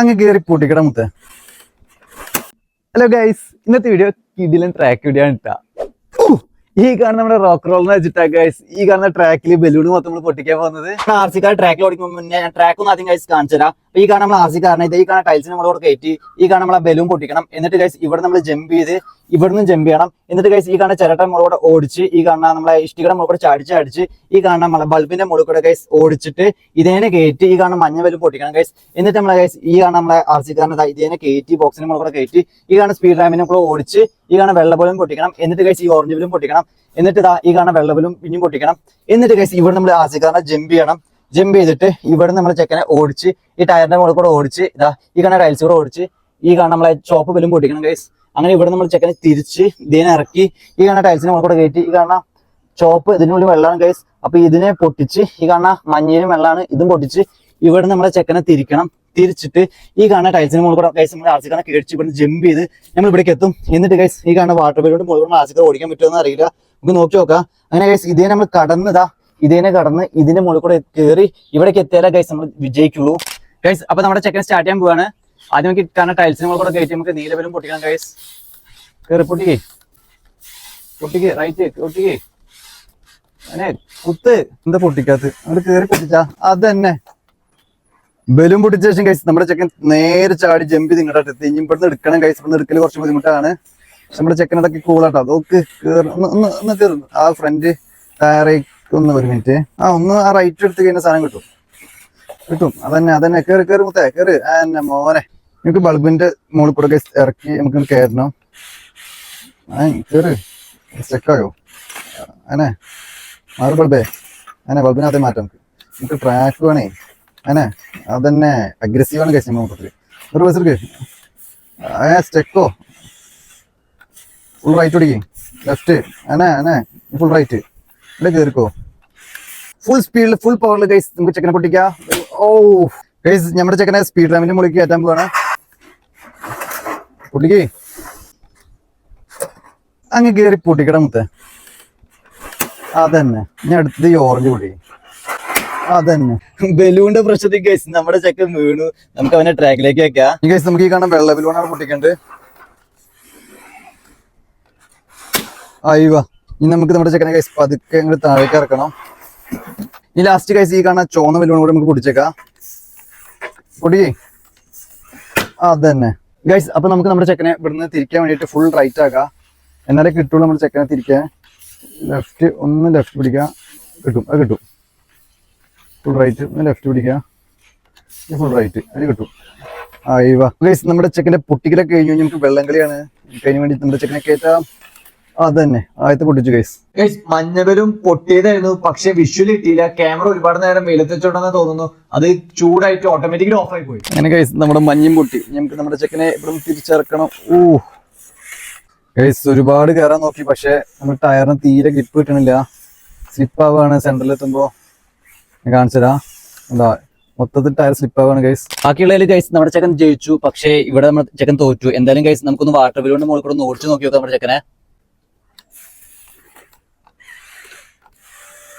അങ്ങ് കയറി പൂട്ടിക്കടാ മുത്ത. ഹലോ ഗൈസ് ഇന്നത്തെ വീഡിയോ കിടിലൻ ട്രാക്ക് വീഡിയോ ആണ് ഇട്ടാ ഈ കാണുന്ന നമ്മുടെ റോക്ക് റോൾ എന്ന് വെച്ചിട്ടാ ഗൈസ് ഈ കാണുന്ന ട്രാക്കിൽ ബലൂൺ മൊത്തം നമ്മൾ പൊട്ടിക്കാൻ പോകുന്നത്. ആർ സി കാർ ട്രാക്കിൽ ഓടിക്കുമ്പോൾ മുന്നേ ഞാൻ ട്രാക്ക് ഒന്ന് ആദ്യം കഴിച്ച് കാണിച്ചു തരാം. ഈ കാണാൻ നമ്മൾ ആർ ഇത് ഈ കാണാൻ ടൈൽസ് നമ്മളോട് കയറ്റി ഈ കാണാൻ നമ്മളെ ബലൂൺ പൊട്ടിക്കണം. എന്നിട്ട് ഗൈസ് ഇവിടെ നമ്മൾ ജമ്പ് ചെയ്ത് ഇവിടുന്ന് ജമ്പ് ചെയ്യണം എന്നിട്ട് കഴിച്ച് ഈ കാണുന്ന ചിരട്ട മുളകൂടെ ഓടിച്ച് ഈ കാണുന്ന നമ്മളെ ഇഷ്ടികയുടെ മുളകൂടെ ചാടിച്ച് അടിച്ച് ഈ കാണുന്ന നമ്മളെ ബൾബിന്റെ മുളകൂടെ കൂടെ ഗൈസ് ഓടിച്ചിട്ട് ഇതേനെ കയറ്റി ഈ കാണുന്ന മഞ്ഞ ബലൂൺ പൊട്ടിക്കണം കൈസ് എന്നിട്ട് നമ്മളെ കൈസ് ഈ കാണുന്ന നമ്മളെ ആർ സി കാറിനെ ഇതേനെ കയറ്റി ബോക്സിന്റെ മുളകൂടെ കൂടെ കയറ്റി ഈ കാണുന്ന സ്പീഡ് റാമിനെ കൂടെ ഓടിച്ച് ഈ കാണുന്ന വെള്ള ബലൂൺ പൊട്ടിക്കണം എന്നിട്ട് കഴിച്ച് ഈ ഓറഞ്ച് പോലും പൊട്ടിക്കണം എന്നിട്ട് ഇതാ ഈ കാണുന്ന വെള്ള ബലൂൺ പിന്നെയും പൊട്ടിക്കണം എന്നിട്ട് കൈസ് ഇവിടെ നമ്മൾ ആർ സി ജമ്പ് ചെയ്യണം ജമ്പ് ചെയ്തിട്ട് ഇവിടെ നമ്മൾ ചെക്കനെ ഓടിച്ച് ഈ ടയറിന്റെ മുകളിൽ കൂടെ ഓടിച്ച് ഇതാ ഈ കാണുന്ന ടൈൽസ് കൂടെ ഓടിച്ച് ഈ കാണുന്ന നമ്മളെ ചോപ്പ് പോലും പൊട്ടിക്കണം ഗൈസ് അങ്ങനെ ഇവിടെ നമ്മൾ ചെക്കനെ തിരിച്ച് ഇതിനെ ഇറക്കി. ഈ കാണുന്ന ടൈൽസിനെ കൂടെ കയറ്റി. ഈ കാണുന്ന ചോപ്പ് ഇതിനുള്ളിൽ വെള്ളമാണ് ഗൈസ് അപ്പൊ ഇതിനെ പൊട്ടിച്ച് ഈ കാണുന്ന മഞ്ഞയിലും വെള്ളമാണ് ഇതും പൊട്ടിച്ച് ഇവിടെ നമ്മളെ ചെക്കനെ തിരിക്കണം. തിരിച്ചിട്ട് ഈ കാണുന്ന ടൈൽസിന് മുകളിൽ കൂടെ ഗൈസ് നമ്മൾ ആർസിക്കാനെ കേടിച്ച് ഇവിടെ ജമ്പ് ചെയ്ത് നമ്മൾ ഇവിടേക്ക് എത്തും. എന്നിട്ട് ഗൈസ് ഈ കാണുന്ന വാട്ടർ ബലൂൺ മുകളിൽ കൂടെ ആർസിക്കാർ ഓടിക്കാൻ പറ്റുമെന്ന് അറിയില്ല. നമുക്ക് നോക്കി നോക്കാം. അങ്ങനെ ഗൈസ് ഇതേ നമ്മൾ കടന്നതാ ഇതിനെ കടന്ന് ഇതിന്റെ മുകളിൽ കൂടെ കയറി ഇവിടേക്ക് എത്തിയാലേ ഗൈസ് നമ്മൾ വിജയിക്കുള്ളൂ. ഗൈസ് അപ്പൊ നമ്മുടെ ചെക്കൻ സ്റ്റാർട്ട് ചെയ്യാൻ പോവാണ്. ആദ്യം നമുക്ക് ഇട്ടാണ് ടൈൽസിന് മുകളിൽ കൂടെ കയറ്റി നമുക്ക് നീലവരും പൊട്ടിക്കണം ഗൈസ് കയറി പൊട്ടിക്കേ. പൊട്ടിക്കേ റൈറ്റ് പൊട്ടിക്കേ. അങ്ങനെ കുത്ത്. എന്താ പൊട്ടിക്കാത്ത അവിടെ കയറി പൊട്ടിച്ചാ. അത് തന്നെ ബലൂൺ പൊട്ടിച്ച ശേഷം കൈസ് നമ്മുടെ ചെക്കൻ നേരെ ചാടി ജമ്പി ചെയ്ത് ഇങ്ങോട്ട് ഇനി ഇവിടുന്ന് എടുക്കണം കൈസ് ഇവിടുന്ന് എടുക്കൽ കുറച്ച് ബുദ്ധിമുട്ടാണ്. പക്ഷെ നമ്മുടെ ചെക്കൻ അതൊക്കെ കൂളാട്ടോ അതൊക്കെ ഒന്ന് ഒന്ന് ഒന്ന് കയറും ആ ഫ്രണ്ട് ടയറേക്ക് ഒന്ന് ഒരു മിനിറ്റ് ആ ഒന്ന് ആ റൈറ്റ് എടുത്ത് കഴിഞ്ഞാൽ സാധനം കിട്ടും. കിട്ടും. അതന്നെ അതന്നെ. കേറി കേറി മുത്തേ കയറി അതന്നെ മോനെ. നിങ്ങൾക്ക് ബൾബിന്റെ മുകളിൽ കൂടെ ഇറക്കി നമുക്ക് കയറണം ആ കയറി സ്റ്റെക്കായോ അനെ മാറി ബൾബേ. അനെ ബൾബിനകത്തെ മാറ്റാം നമുക്ക്. നമുക്ക് ട്രാക്ക് വേണേ. അനെ അതന്നെ അഗ്രസീവ് ആണ് കഴിച്ചു മൊത്തത്തിൽ. ഒരു ബസ് ആ സ്റ്റെക്കോ ഫുൾ റൈറ്റ് പിടിക്കും ലെഫ്റ്റ് അനെ അനെ ഫുൾ റൈറ്റ് ഇവിടെ കയറിക്കോ ഫുൾ സ്പീഡിൽ ഫുൾ പവറിൽ കൈസ് നമുക്ക് ചെക്കനെ പൊട്ടിക്കാം. ഓ നമ്മുടെ ചെക്കനെ സ്പീഡ് റാമിന്റെ മുകളിൽ കയറ്റാൻ പോവാണ്. പുള്ളിക്ക് അങ്ങ് കയറി പൊട്ടിക്കട മുത്തേ. അതന്നെ. ഞാൻ അടുത്തത് ഈ ഓറഞ്ച് പൊടി അതന്നെ. ബലൂണിന്റെ പ്രശ്നത്തിൽ കേസ് നമ്മുടെ ചെക്കൻ വീണു. നമുക്ക് അവനെ ട്രാക്കിലേക്ക് വെക്കാം. ഈ കേസ് നമുക്ക് ഈ കാണാൻ വെള്ള ബലൂണാണ് പൊട്ടിക്കേണ്ടത്. അയ്യോ ഇനി നമുക്ക് നമ്മുടെ ചെക്കനെ കേസ് പതുക്കെ താഴേക്ക് ഇറക്കണം. ഇനി ലാസ്റ്റ് കൈസ് ഈ കാണാൻ ചോന്ന ബലൂൺ കൂടെ നമുക്ക് പൊടിച്ചേക്കാം. പൊടിയേ. അതന്നെ. ഗൈസ് അപ്പൊ നമുക്ക് നമ്മുടെ ചെക്കനെ ഇവിടുന്ന് തിരിക്കാൻ വേണ്ടിയിട്ട് ഫുൾ റൈറ്റ് ആക്കാം. എന്നാലേ കിട്ടുള്ളൂ നമ്മുടെ ചെക്കനെ തിരിക്കാൻ. ലെഫ്റ്റ് ഒന്ന് ലെഫ്റ്റ് പിടിക്കാം. കിട്ടും. അത് കിട്ടും. ഫുൾ റൈറ്റ് ഒന്ന് ലെഫ്റ്റ് പിടിക്കാം. ഫുൾ റൈറ്റ് അത് കിട്ടും. അയ്യോ ഗൈസ് നമ്മുടെ ചെക്കന്റെ പൊട്ടിക്കലൊക്കെ കഴിഞ്ഞു. നമുക്ക് വെള്ളം കളിയാണ് അതിന് വേണ്ടി നമ്മുടെ ചെക്കനെ കയറ്റാം. അതന്നെ. ആദ്യത്തെ പൊട്ടിച്ചു ഗൈസ് ഗൈസ് മഞ്ഞവരും പൊട്ടിയതായിരുന്നു. പക്ഷെ വിഷ്വൽ കിട്ടിയില്ല. ക്യാമറ ഒരുപാട് നേരം വെയിലത്തിച്ചോണ്ടെന്ന് തോന്നുന്നു. അത് ചൂടായിട്ട് ഓട്ടോമാറ്റിക്കലി ഓഫ് ആയി പോയി. അങ്ങനെ ഗൈസ് നമ്മുടെ മഞ്ഞും പൊട്ടി. നമുക്ക് നമ്മുടെ ചെക്കനെ ഇവിടെ തിരിച്ചിറക്കണം. ഊ. ഗൈസ് ഒരുപാട് കയറാൻ നോക്കി. പക്ഷെ നമ്മുടെ ടയറിന് തീരെ ഗ്രിപ്പ് കിട്ടണില്ല. സ്ലിപ്പ് ആവുകയാണ് സെന്ററിൽ എത്തുമ്പോ. കാണിച്ചതാ എന്താ മൊത്തത്തിൽ ടയർ സ്ലിപ്പ് ആവാണ് ഗൈസ് ബാക്കിയുള്ളതിൽ ഗൈസ് നമ്മുടെ ചെക്കൻ ജയിച്ചു. പക്ഷേ ഇവിടെ നമ്മുടെ ചെക്കൻ തോറ്റു. എന്തായാലും ഗൈസ് നമുക്കൊന്ന് വാട്ടർ ബില്ലുകൊണ്ട് മുകളിൽ കൂടെ ഒന്ന് ഓടിച്ചു നോക്കി നോക്കാം നമ്മുടെ ചെക്കനെ.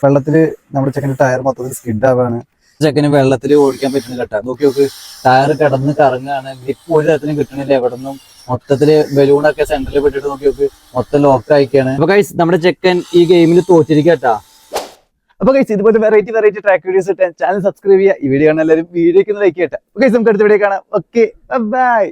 വെള്ളത്തിൽ നമ്മുടെ ചെക്കന്റെ ടയർ മൊത്തത്തിൽ സ്കിഡ് ആവാണ്. ചെക്കന് വെള്ളത്തിൽ ഓടിക്കാൻ പറ്റുന്നില്ല കേട്ടോ നോക്കി നോക്ക് ടയർ കിടന്ന് കറങ്ങാണ്. ഗ്രിപ്പ് ഒരു തരത്തിലും കിട്ടണില്ല. എവിടെ നിന്നും മൊത്തത്തിൽ ബലൂണൊക്കെ സെന്ററിൽ പെട്ടിട്ട് നോക്കി നോക്ക് മൊത്തം ലോക്ക് ആയിക്കാണ്. അപ്പൊ കൈസ് നമ്മുടെ ചെക്കൻ ഈ ഗെയിമിൽ തോറ്റിരിക്കട്ടാ അപ്പൊ കൈസ് ഇതുപോലെ വെറൈറ്റി വെറൈറ്റി ട്രാക്ക് വീഡിയോസ് ഇട്ടാൻ ചാനൽ സബ്സ്ക്രൈബ് ചെയ്യുക. ഈ വീഡിയോ കാണാൻ എല്ലാവരും വീഡിയോക്ക് ലൈക്ക് ചെയ്യട്ടെ. കൈസ് നമുക്ക് അടുത്ത വീഡിയോ കാണാം. Okay bye